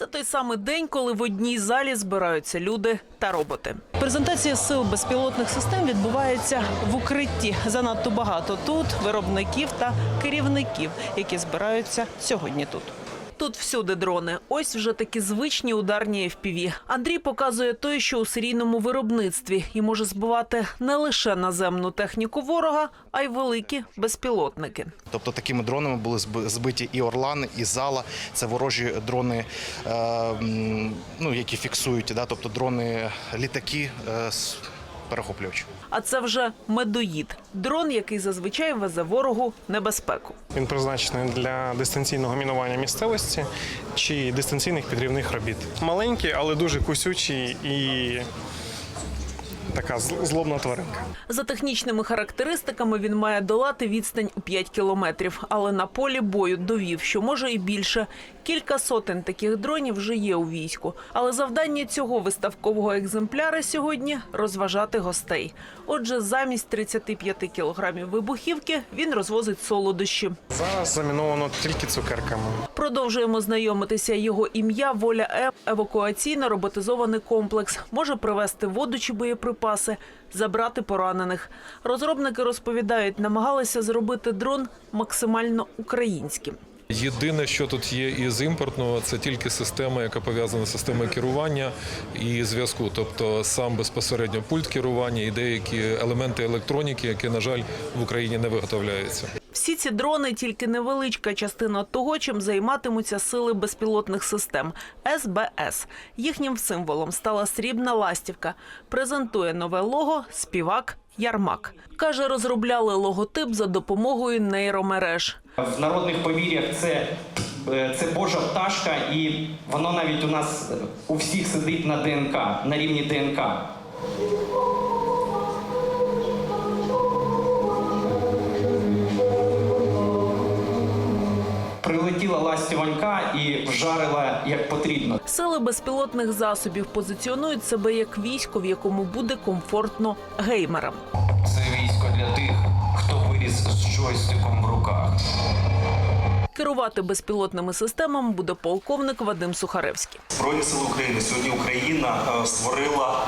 Це той самий день, коли в одній залі збираються люди та роботи. Презентація сил безпілотних систем відбувається в укритті. Занадто багато тут виробників та керівників, які збираються сьогодні тут. Тут всюди дрони. Ось вже такі звичні ударні FPV. Андрій показує той, що у серійному виробництві і може збивати не лише наземну техніку ворога, а й великі безпілотники. Тобто такими дронами були зб- збиті і Орлани, і Зала. Це ворожі дрони, е, ну, які фіксують, да, тобто дрони літаки е, перехоплювачі. А це вже медоїд дрон, який зазвичай везе ворогу небезпеку. Він призначений для дистанційного мінування місцевості чи дистанційних підрівних робіт. Маленький, але дуже кусючий і така злобна тваринка. За технічними характеристиками він має долати відстань у 5 кілометрів, але на полі бою довів, що може і більше. Кілька сотень таких дронів вже є у війську. Але завдання цього виставкового екземпляра сьогодні розважати гостей. Отже, замість 35 кілограмів вибухівки він розвозить солодощі. Зараз заміновано тільки цукерками. Продовжуємо знайомитися. Його ім'я Воля М. Евакуаційно-роботизований комплекс може привезти воду чи боєприпаси, забрати поранених. Розробники розповідають, намагалися зробити дрон максимально українським. Єдине, що тут є із імпортного, це тільки система, яка пов'язана з системою керування і зв'язку, тобто сам безпосередньо пульт керування і деякі елементи електроніки, які, на жаль, в Україні не виготовляються. Всі ці дрони тільки невеличка частина того, чим займатимуться сили безпілотних систем СБС. Їхнім символом стала срібна ластівка. Презентує нове лого співак Ярмак. Каже, розробляли логотип за допомогою нейромереж. В народних повір'ях це, е, це Божа пташка, і воно навіть у нас е, у всіх сидить на ДНК, на рівні ДНК. Прилетіла ластівонька і вжарила як потрібно. Сили безпілотних засобів позиціонують себе як військо, в якому буде комфортно геймерам. Це військо для тих, хто виріс з джойстиком в руках. Керувати безпілотними системами буде полковник Вадим Сухаревський. Збройні сили України сьогодні Україна е, створила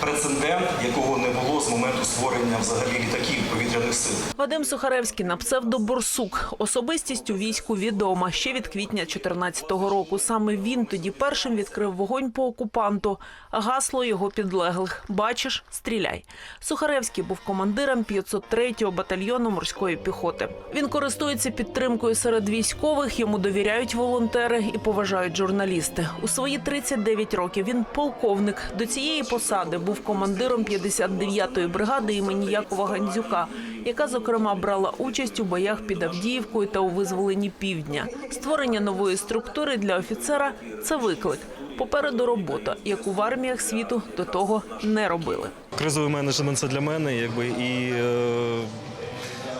прецедент, якого не було з моменту створення взагалі літаків повітряних сил. Вадим Сухаревський на псевдо Борсук. Особистість у війську відома ще від квітня 2014 року. Саме він тоді першим відкрив вогонь по окупанту. Гасло його підлеглих. Бачиш, стріляй. Сухаревський був командиром 503-го батальйону морської піхоти. Він користується підтримкою серед військових. Йому довіряють волонтери і поважають журналісти. У свої 39 років він полковник. До цієї посади був командиром 59-ї бригади імені Якова Гандзюка, яка зокрема брала участь у боях під Авдіївкою та у визволенні півдня. Створення нової структури для офіцера це виклик. Попереду робота, яку в арміях світу до того не робили. Кризовий менеджмент це для мене, якби і.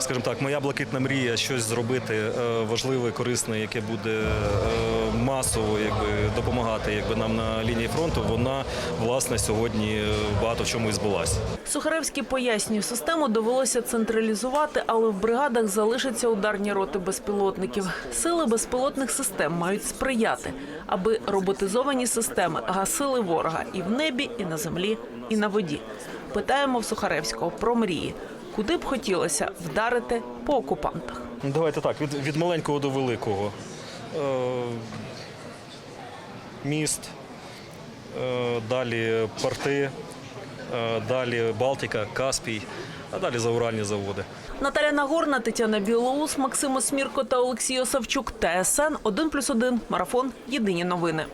Скажімо так, моя блакитна мрія щось зробити е, важливе, корисне, яке буде е, масово якби, допомагати якби, нам на лінії фронту, вона власне сьогодні е, багато в чому і збулася. Сухаревський пояснює, систему довелося централізувати, але в бригадах залишаться ударні роти безпілотників. Сили безпілотних систем мають сприяти, аби роботизовані системи гасили ворога і в небі, і на землі, і на воді. Питаємо в Сухаревського про мрії. Куди б хотілося вдарити по окупантах? Давайте так, від, від маленького до великого. Е, міст, е, далі порти, е, далі Балтика, Каспій, а далі зауральні заводи. Наталя Нагорна, Тетяна Білоус, Максим Осмірко та Олексій Осавчук. ТСН 1+,1. Марафон. Єдині новини.